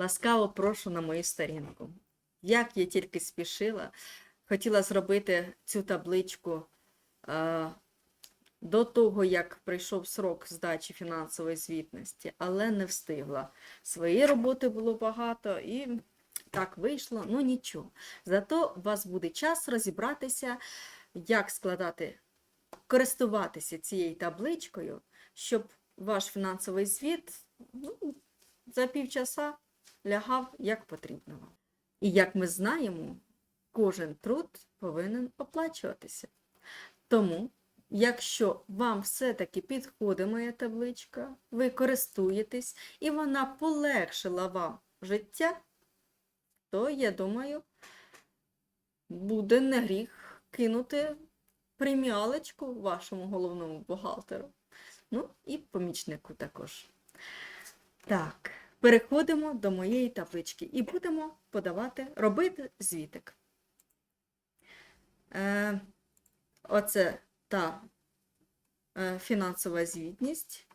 Ласкаво прошу на мою сторінку. Як я тільки спішила, хотіла зробити цю табличку е, до того, як прийшов срок здачі фінансової звітності, але не встигла. Своєї роботи було багато і так вийшло, ну нічого. Зато у вас буде час розібратися, як складати, користуватися цією табличкою, щоб ваш фінансовий звіт ну, за півчаса лягав як потрібно. І як ми знаємо, кожен труд повинен оплачуватися. Тому, якщо вам все-таки підходить моя табличка, ви користуєтесь і вона полегшила вам життя, то, я думаю, буде не гріх кинути преміалочку вашому головному бухгалтеру. Ну і помічнику також. Так, переходимо до моєї таблички і будемо подавати, робити звітик. Е, оце та е, фінансова звітність,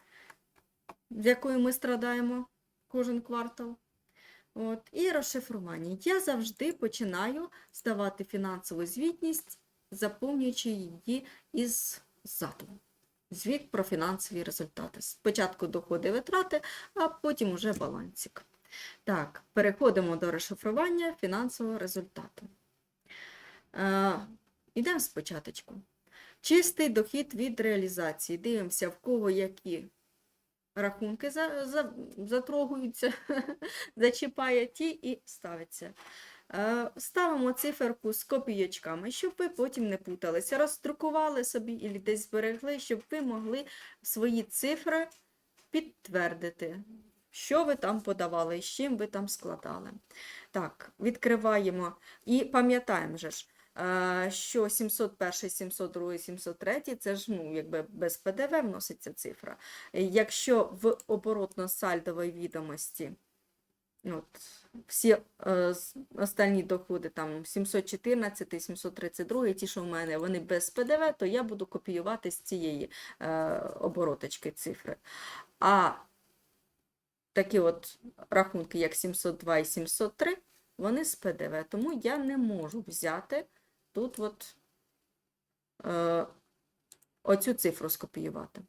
з якою ми страдаємо кожен квартал. От, і розшифрування. Я завжди починаю здавати фінансову звітність, заповнюючи її із задуму. Звіт про фінансові результати. Спочатку доходи витрати, а потім уже балансик. Так, переходимо до розшифрування фінансового результату. Е, Йдемо спочатку. Чистий дохід від реалізації. Дивимося, в кого які рахунки за, за, затрогуються, зачіпає ті і ставиться. Е, Ставимо циферку з копійочками, щоб ви потім не путалися. Роздрукували собі і десь зберегли, щоб ви могли свої цифри підтвердити, що ви там подавали і з чим ви там складали. Так, відкриваємо і пам'ятаємо же ж, е, що 701, 702, 703 це ж ну, якби без ПДВ вноситься цифра. Якщо в оборотно-сальдовій відомості От, всі е, останні доходи, там 714, 732, ті, що в мене, вони без ПДВ, то я буду копіювати з цієї е, обороточки цифри. А такі от рахунки, як 702 і 703, вони з ПДВ, тому я не можу взяти тут от, е, оцю цифру скопіювати.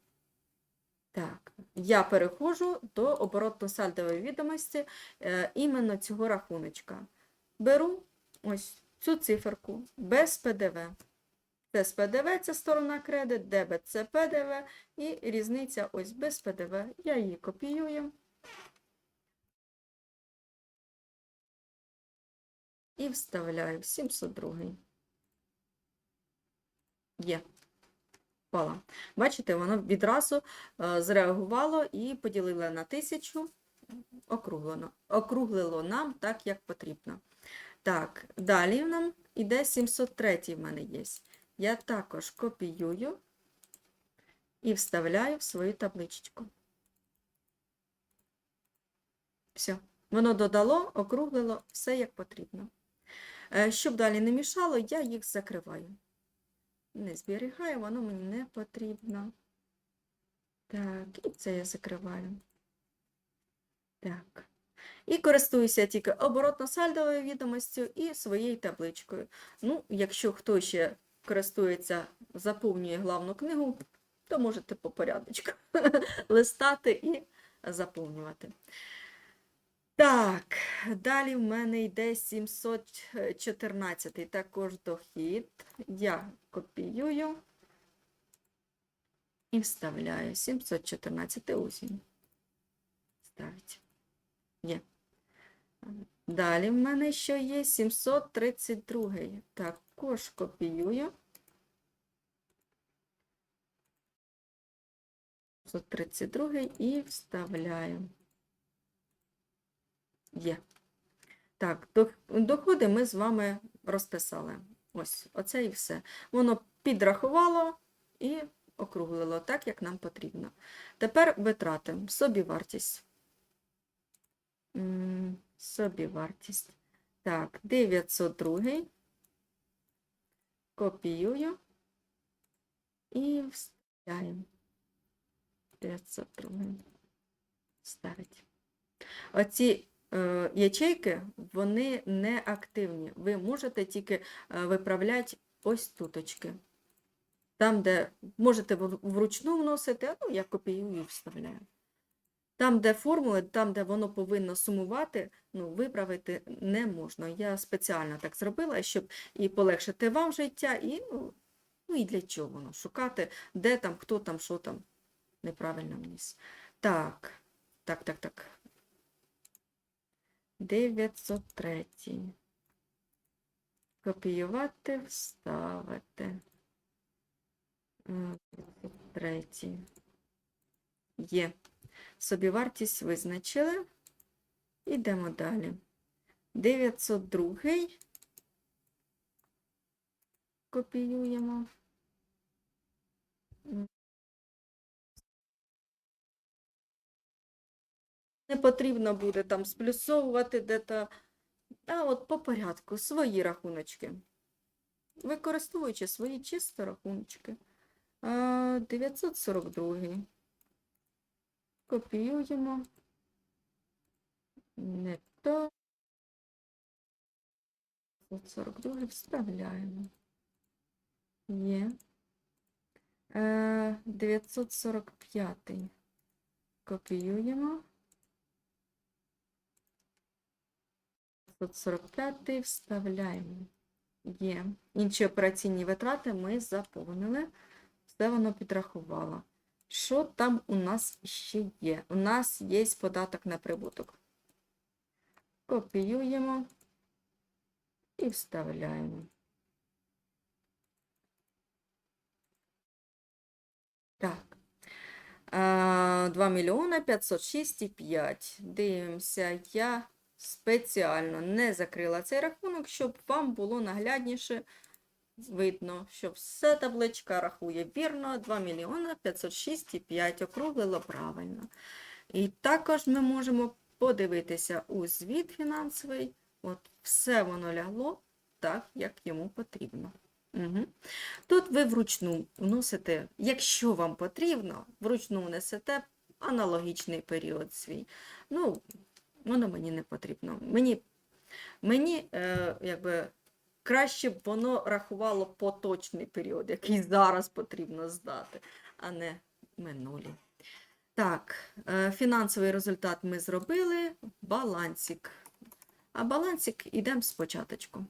Так, я переходжу до оборотно-сальдової відомості е, іменно цього рахуночка. Беру ось цю циферку без ПДВ. Це з ПДВ, це сторона кредит, дебет це ПДВ, і різниця ось без ПДВ. Я її копіюю. І вставляю в 702. Є. Впала. Бачите, воно відразу е, зреагувало і поділило на тисячу, округлено. округлило нам так, як потрібно. Так, далі нам іде 703 в мене є. Я також копіюю і вставляю в свою табличку. Все. Воно додало, округлило, все як потрібно. Е, Щоб далі не мішало, я їх закриваю. Не зберігаю, воно мені не потрібно. Так, і це я закриваю. Так. І користуюся тільки оборотно-сальдовою відомостю і своєю табличкою. Ну, якщо хто ще користується, заповнює главну книгу, то можете по порядочку листати і заповнювати. Так, далі в мене йде 714 також дохід. Я копіюю і вставляю 714 осінь. Ставить. Є. Далі в мене ще є 732. Також копіюю. 732 і вставляю. Є. Так, доходи ми з вами розписали. Ось, оце і все. Воно підрахувало і округлило так, як нам потрібно. Тепер витрати. М, Собівартість. Так, 902. Копіюю і вставляємо. 902. Ставить. Оці ячейки, вони не активні. Ви можете тільки е, виправляти ось туточки. Там, де можете вручну вносити, ну, я копіюю і вставляю. Там, де формули, там, де воно повинно сумувати, ну, виправити не можна. Я спеціально так зробила, щоб і полегшити вам життя, і, ну, ну і для чого? Ну, шукати, де там, хто там, що там неправильно вніс. Так, так, так, так. 903. Копіювати, вставити. М, 903. Є. Собівартість визначили. Ідемо далі. 902. Копіюємо. Не потрібно буде там сплюсовувати де-то. А от по порядку, свої рахуночки. Використовуючи свої чисто рахуночки. А, 942. Копіюємо. Не то. 942 вставляємо. Є. Е, 945. Копіюємо. 945 вставляємо. Є. Інші операційні витрати ми заповнили. Все воно підрахувало. Що там у нас ще є? У нас є податок на прибуток. Копіюємо і вставляємо. Так. 2 мільйони 506,5. Дивимося, я спеціально не закрила цей рахунок, щоб вам було наглядніше видно, що все табличка рахує вірно. 2 мільйони 506,5 округлило правильно. І також ми можемо подивитися у звіт фінансовий. От все воно лягло так, як йому потрібно. Угу. Тут ви вручну вносите, якщо вам потрібно, вручну внесете аналогічний період свій. Ну, воно мені не потрібно. Мені, мені е, якби, краще б воно рахувало поточний період, який зараз потрібно здати, а не минулі. Так, е, фінансовий результат ми зробили, балансик. А балансик йдемо спочатку.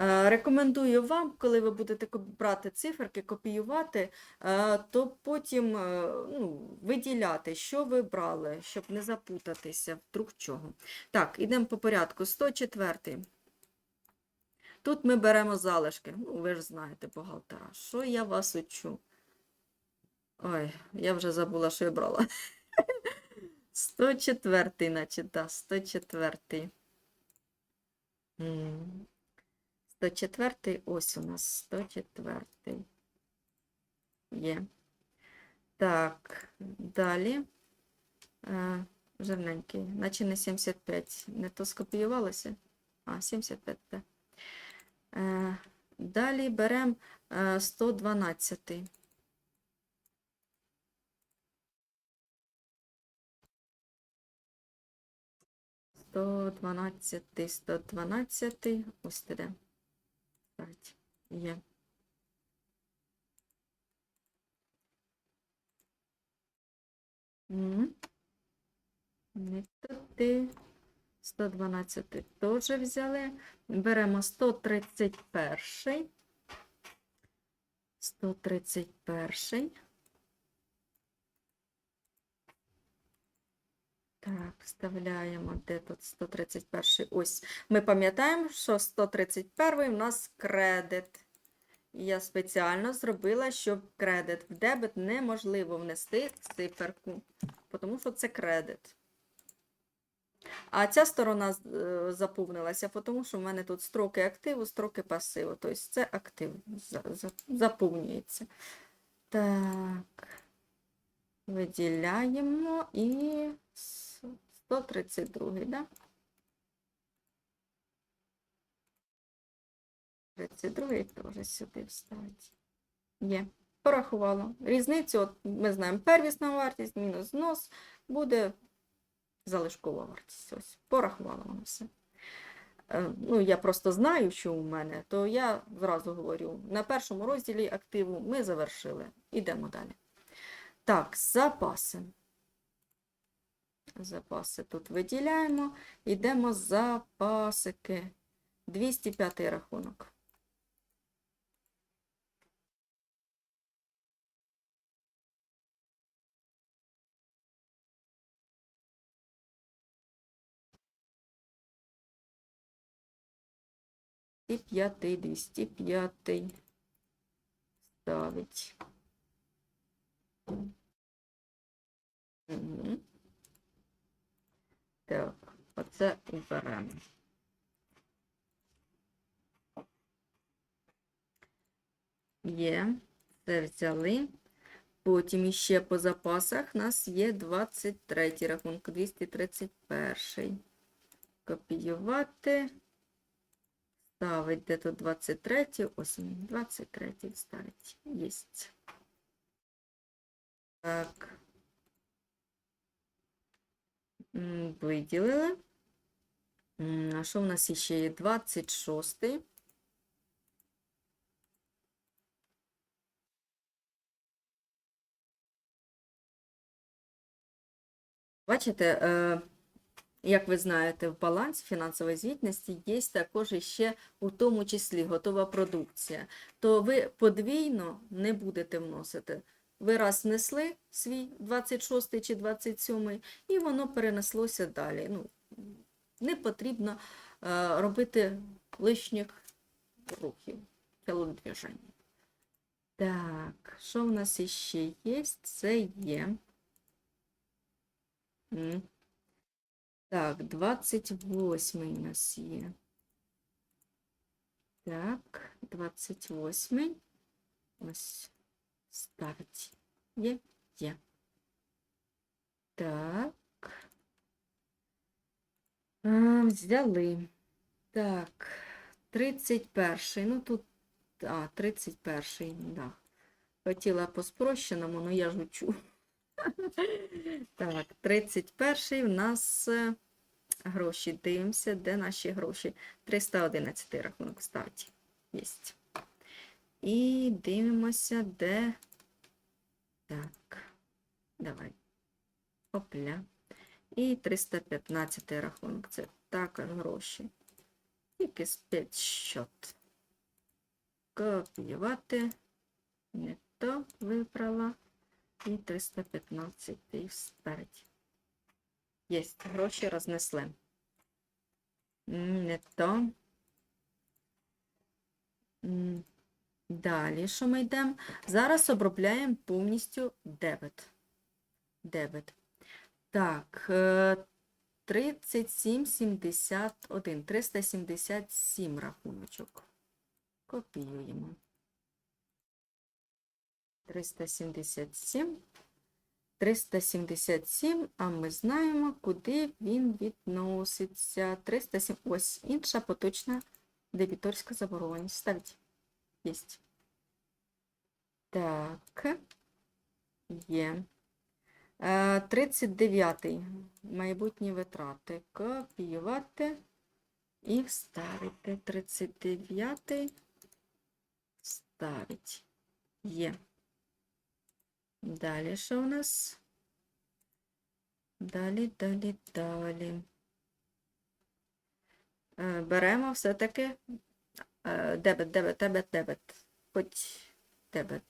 Е, Рекомендую вам, коли ви будете брати циферки, копіювати, е, то потім е, ну, виділяти, що ви брали, щоб не запутатися вдруг чого. Так, ідемо по порядку. 104. Тут ми беремо залишки. Ну, ви ж знаєте, бухгалтера. Що я вас учу? Ой, я вже забула, що я брала. 104, значить, да, 104. М. 104 ось у нас 104. Є. Так, далі. Е, жирненький, наче не 75. Не то скопіювалося. А, 75, так. Е, далі беремо е, 112. Сто дванадцятий, сто дванадцятий, ось туди. Так, є. М. Не туди. 112 теж взяли. Беремо 131. 131. Так, вставляємо, де тут 131. Ось. Ми пам'ятаємо, що 131 у нас кредит. Я спеціально зробила, щоб кредит в дебет неможливо внести циферку, тому що це кредит. А ця сторона е, заповнилася, тому що в мене тут строки активу, строки пасиву. Тобто це актив за- за- заповнюється. Так. Виділяємо і 132, да? 32 теж сюди вставити. Є. Порахувала. Різницю, от ми знаємо, первісна вартість, мінус знос, буде залишкова вартість. Ось, порахувала воно все. Е, Ну, я просто знаю, що у мене, то я зразу говорю, на першому розділі активу ми завершили. Ідемо далі. Так, запаси. Запаси тут виділяємо. Йдемо запасики. 205 рахунок. І п'ятий, 205 ставить. Так, оце уберемо. Є, це взяли. Потім іще по запасах нас є 23 рахунок, 231. Копіювати. Ставить де тут 23, ось він, 23 ставить. Єсть. Так. Виділили. А що в нас ще є? 26. Бачите, е, як ви знаєте, в балансі фінансової звітності є також ще у тому числі готова продукція. То ви подвійно не будете вносити. Ви раз внесли свій 26 чи 27, і воно перенеслося далі. Ну, не потрібно е, робити лишніх рухів, телодвіжень. Так, що в нас іще є? Це є. Так, 28 у нас є. Так, 28. Ось ставить. Є. Так. А, взяли. Так, 31. Ну тут, а, 31, да. Хотіла по спрощеному, але я жучу. Так, 31 в нас е, гроші. Дивимося, де наші гроші. 311 рахунок ставить. Єсть. І дивимося, де. Так, давай. Опля. І 315 рахунок. Це також гроші. Тільки з 5 счет. Копіювати. Не то вибрала. І 315 і вставить. Єсть, гроші рознесли. Не то. Далі, що ми йдемо? Зараз обробляємо повністю дебет. Дебет. Так, е, 37,71. 377 рахуночок. Копіюємо. 377. 377, а ми знаємо, куди він відноситься. 307. Ось інша поточна дебіторська заборгованість. Ставить. Єсть. Так. Є. Е, 39. Майбутні витрати. Копіювати і вставити. 39. Ставить. Є. Далі що у нас? Далі, далі, далі. Е, Беремо все-таки е, дебет, дебет, дебет, дебет. Хоч дебет.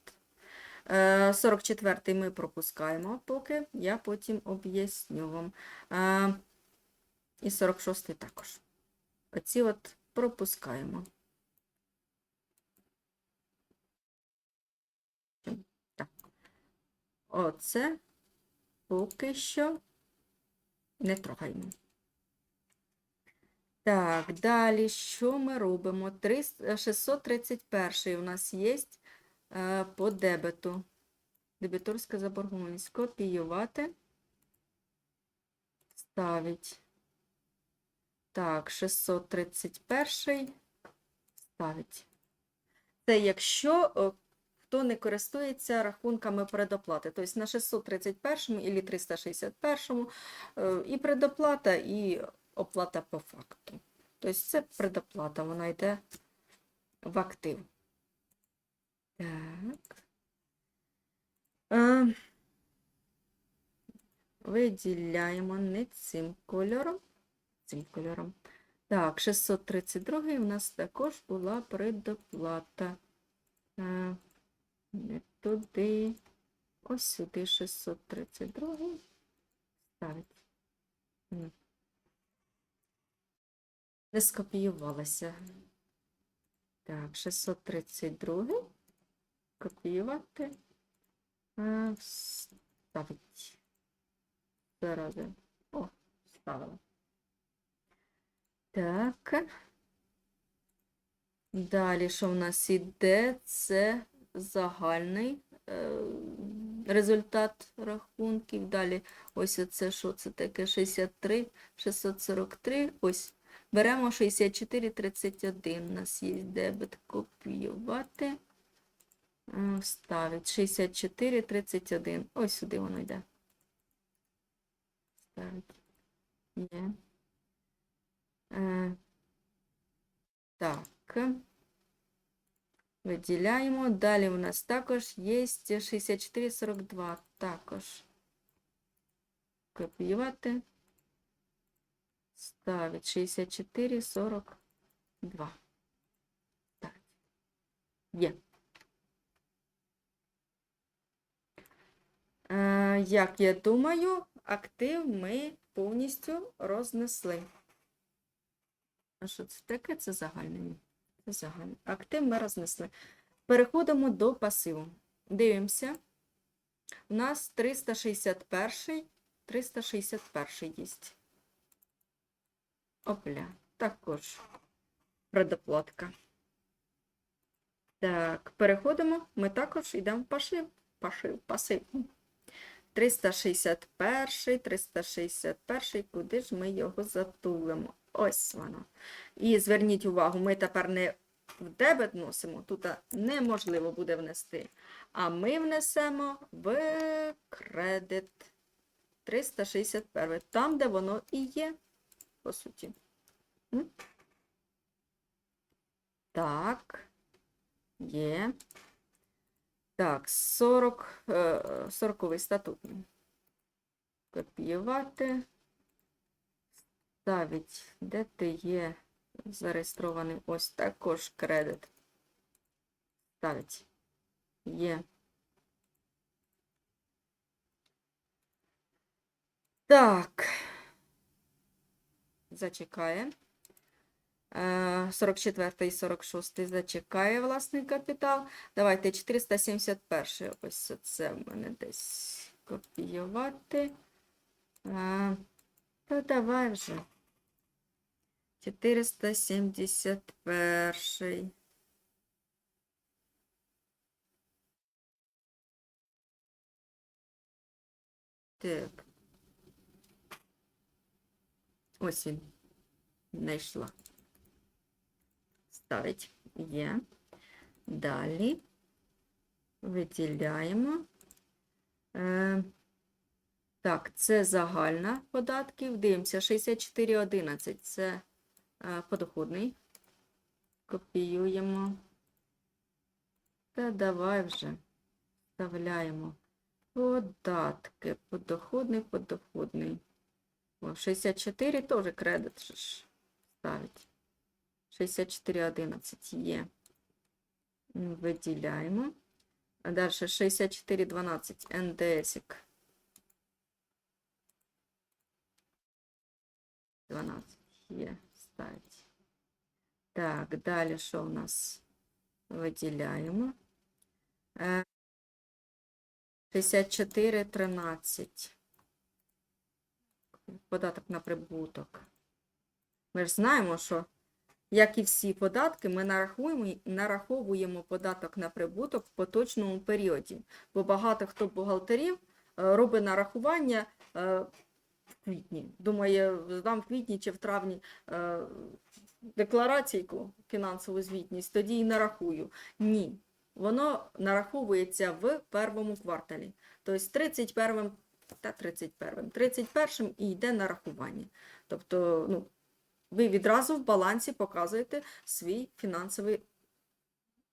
Е, 44-й ми пропускаємо поки, я потім об'ясню вам. Е, І 46-й також. Оці от пропускаємо. Так. Оце поки що не трогаємо. Так, далі що ми робимо? 300 631 у нас є е, по дебету. Дебіторська заборгованість. Копіювати. Ставить. Так, 631 ставить. Це якщо е, хто не користується рахунками предоплати. Тобто на 631 і 361 е, і предоплата, і оплата по факту. Тобто це предоплата, вона йде в актив. Так. Е, виділяємо не цим кольором, цим кольором. Так, 632 у нас також була предоплата. Е, Не туди. Ось сюди 632. Ставить. Не скопіювалося. Так, 632. Копіювати. Е, Ставить. Зараз. О, ставила. Так. Далі, що в нас іде? Це загальний е, результат рахунків. Далі, ось оце, що це таке? 63, 643. Ось. Беремо 64, 31. У нас є дебет копіювати. Е, Вставить 64, 31. Ось сюди воно йде. Ставить. Є. Е, Так. Виділяємо. Далі у нас також є 64,42. Також. Копіювати. Ставить 64,42. Так. Є. Е, Як я думаю, актив ми повністю рознесли. А що це таке? Це загальний. Це загальний. Актив ми рознесли. Переходимо до пасиву. Дивимося. У нас 361, 361 є. Опля. Також предоплатка. Так, переходимо. Ми також йдемо в пашив. Пашив, пасив. 361, 361, куди ж ми його затулимо? Ось воно. І зверніть увагу, ми тепер не в дебет носимо, тут неможливо буде внести. А ми внесемо в кредит 361, там, де воно і є, по суті. Так, є. Так, 40, е, 40 статутний. Копіювати. Ставить, де ти є зареєстрований. Ось також кредит. Ставить. Є. Так. Зачекає. Е, 44 і 46 зачекає власний капітал. Давайте 471. Ось це в мене десь копіювати. Та давай вже. 471. Так. Ось він. Знайшла. Ставить. Є. Далі виділяємо. Е, так, це загальна податків. Дивимося, 64,11 це е, подоходний. Копіюємо. Та давай вже вставляємо податки. Подоходний, подоходний. О, 64 теж кредит же ж ставить. 64,11 є. М, Виділяємо. А далі 64,12 НДСик. 12 є, ставить. Так, далі що у нас? Виділяємо. Е, 64,13. Податок на прибуток. Ми ж знаємо, що, як і всі податки, ми нарахуємо, нараховуємо податок на прибуток в поточному періоді. Бо багато хто бухгалтерів е, робить нарахування е, в квітні. Думає, здам в квітні чи в травні е, деклараційку фінансову звітність, тоді і нарахую. Ні. воно нараховується в первому кварталі. Тобто 31 та 31 31 і йде нарахування. Тобто, ну, ви відразу в балансі показуєте свій фінансовий,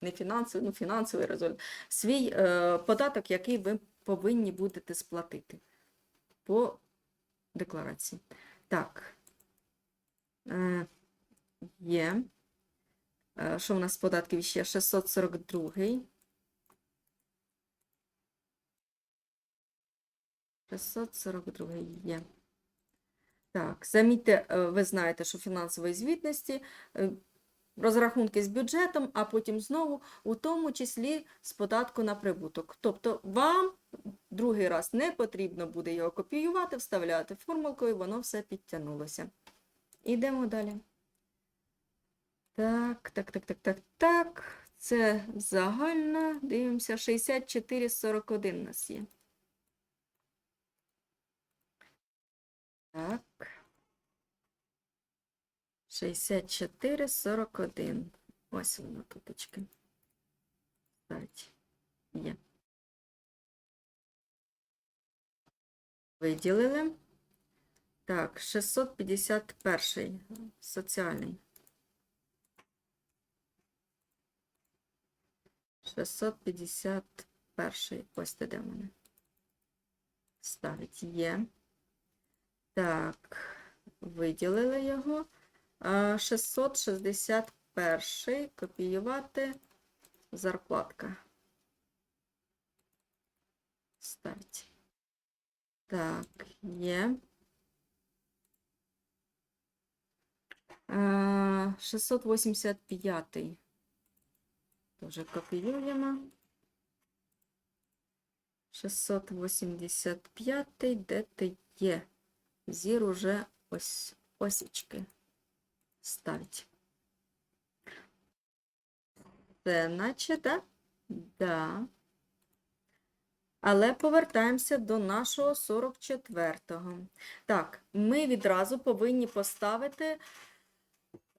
не фінансовий, ну фінансовий результат, свій е, податок, який ви повинні будете сплатити по декларації. Так. Е, є. Е, Що в нас податків ще? 642. 642 є. Так, замітьте, е, ви знаєте, що фінансової звітності, е, розрахунки з бюджетом, а потім знову, у тому числі з податку на прибуток. Тобто вам другий раз не потрібно буде його копіювати, вставляти формулкою, воно все підтягнулося. Ідемо далі. Так, так, так, так, так, так. Це загальна. Дивимося, 64,41 у нас є. Так. 64,41. Ось воно туточки. Так. Є. Виділили. Так, 651 соціальний. 651. Ось де в мене. Ставить є. Так, виділили його. А, 661. Копіювати. Зарплатка. Ставить. Так, є. А, 685. Тоже копіюємо. 685, де ти є? Зір уже ось осічки ставить. Це наче, да? Да. Але повертаємося до нашого 44-го. Так, ми відразу повинні поставити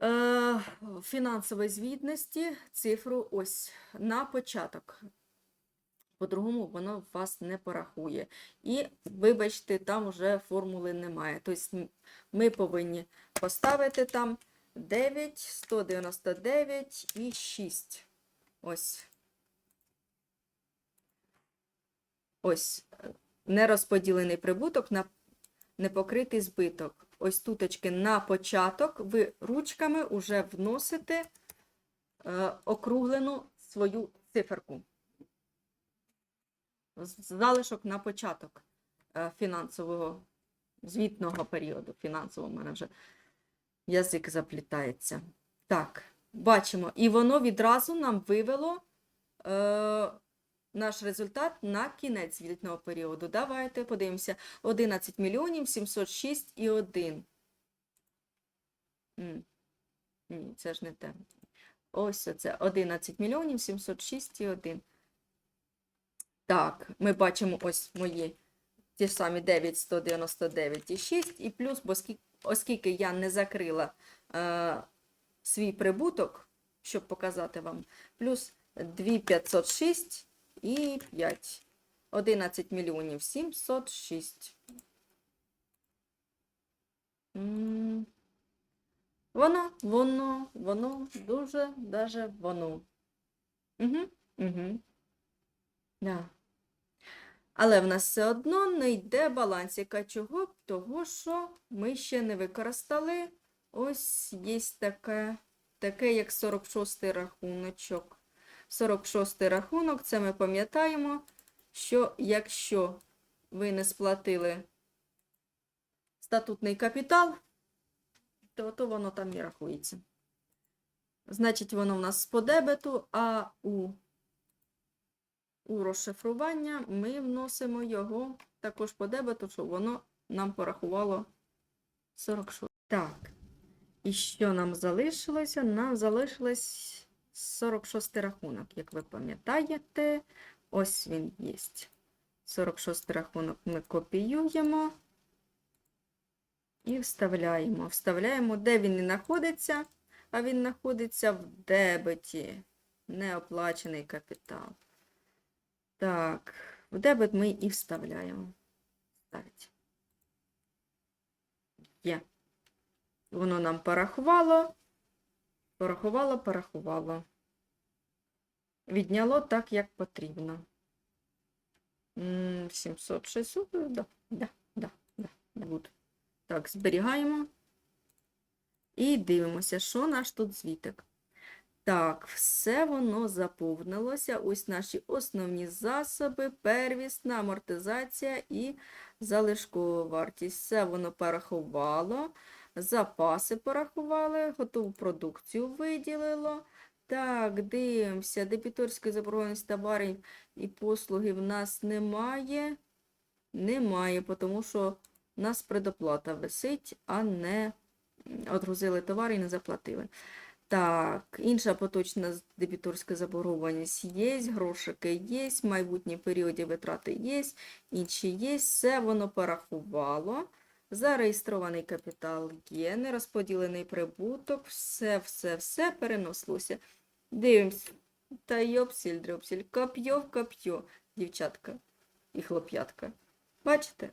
е, фінансової звітності цифру ось на початок. По-другому воно вас не порахує. І, вибачте, там вже формули немає. Тобто ми повинні поставити там 9, 199 і 6. Ось. Ось нерозподілений прибуток на непокритий збиток. Ось туточки на початок ви ручками вже вносите е, округлену свою циферку. Залишок на початок е, фінансового звітного періоду. Фінансового мене вже язик заплітається. Так, бачимо. І воно відразу нам вивело е, наш результат на кінець звітного періоду. Давайте подивимося. 11 мільйонів 706 і 1. Ні, це ж не те. Ось це 11 мільйонів 706 і 1. Так, ми бачимо ось мої ті самі 9, 199 і плюс, бо скільки, оскільки я не закрила е, свій прибуток, щоб показати вам, плюс 2506 і 5. 11 мільйонів 706. Воно, воно, воно, дуже, даже воно. Угу, угу. Да. Але в нас все одно не йде балансіка. Чого? Того, що ми ще не використали. Ось є таке, таке як 46 рахуночок. 46 рахунок, це ми пам'ятаємо, що якщо ви не сплатили статутний капітал, то, то воно там і рахується. Значить, воно в нас по дебету, а у у розшифрування ми вносимо його також по дебету, щоб воно нам порахувало 46. Так. І що нам залишилося? Нам залишилось 46 рахунок, як ви пам'ятаєте. Ось він є. 46 рахунок ми копіюємо і вставляємо. Вставляємо, де він і знаходиться, а він знаходиться в дебеті. неоплачений капітал. Так, в дебет ми і вставляємо. Ставить. Є. Воно нам порахувало. Порахувало, порахувало. Відняло так, як потрібно. М, 700, 600, да, да, да, да. Так, зберігаємо. І дивимося, що наш тут звітик. Так, все воно заповнилося. Ось наші основні засоби, первісна амортизація і залишкова вартість. Все воно порахувало, запаси порахували, готову продукцію виділило. Так, дивимося, дебіторської заборгованості товарів і послуги в нас немає. Немає, тому що у нас предоплата висить, а не отгрузили товар і не заплатили. Так, інша поточна дебіторська заборгованість є, грошики є, майбутні періоди витрати є, інші є, все воно порахувало. Зареєстрований капітал є, нерозподілений прибуток, все, все, все перенеслося. Дивимось. Та йопсіль, дрьопсіль, коп'є в дівчатка і хлоп'ятка. Бачите?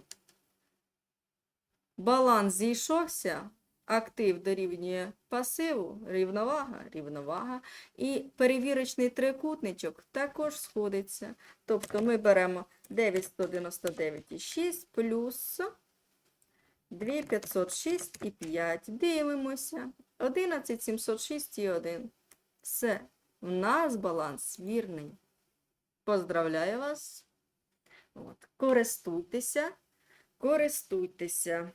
Баланс зійшовся, актив дорівнює пасиву, рівновага, рівновага. І перевірочний трикутничок також сходиться. Тобто ми беремо 999,6 плюс 2506,5. Дивимося. 11706,1. Все. В нас баланс вірний. Поздравляю вас. От. Користуйтеся. Користуйтеся.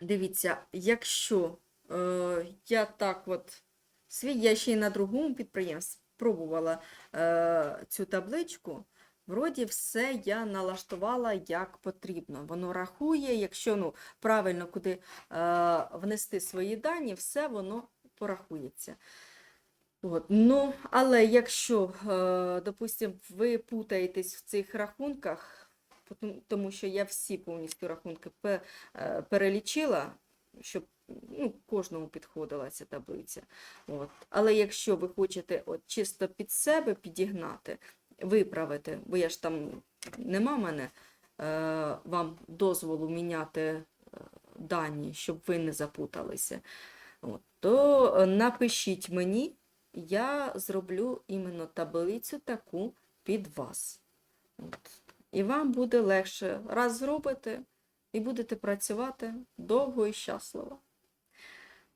Дивіться, якщо е, я так от свій, я ще й на другому підприємстві пробувала е, цю табличку, вроді все я налаштувала як потрібно. Воно рахує, якщо ну, правильно куди е, внести свої дані, все воно порахується. От. Ну, але якщо, е, допустимо, ви путаєтесь в цих рахунках, тому що я всі повністю рахунки е, перелічила, щоб ну, кожному підходила ця таблиця. От. Але якщо ви хочете от, чисто під себе підігнати, виправити, бо я ж там нема мене е, вам дозволу міняти е, дані, щоб ви не запуталися, от, то напишіть мені, я зроблю іменно таблицю таку під вас. От. І вам буде легше раз зробите, і будете працювати довго і щасливо.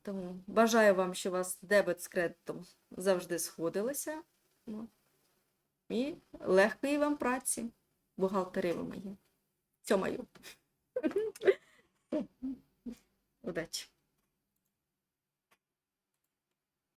Тому бажаю вам, щоб вас дебет з кредитом завжди сходилися. Ну, і легкої вам праці, бухгалтери ви мої. Цьомаю. Удачі!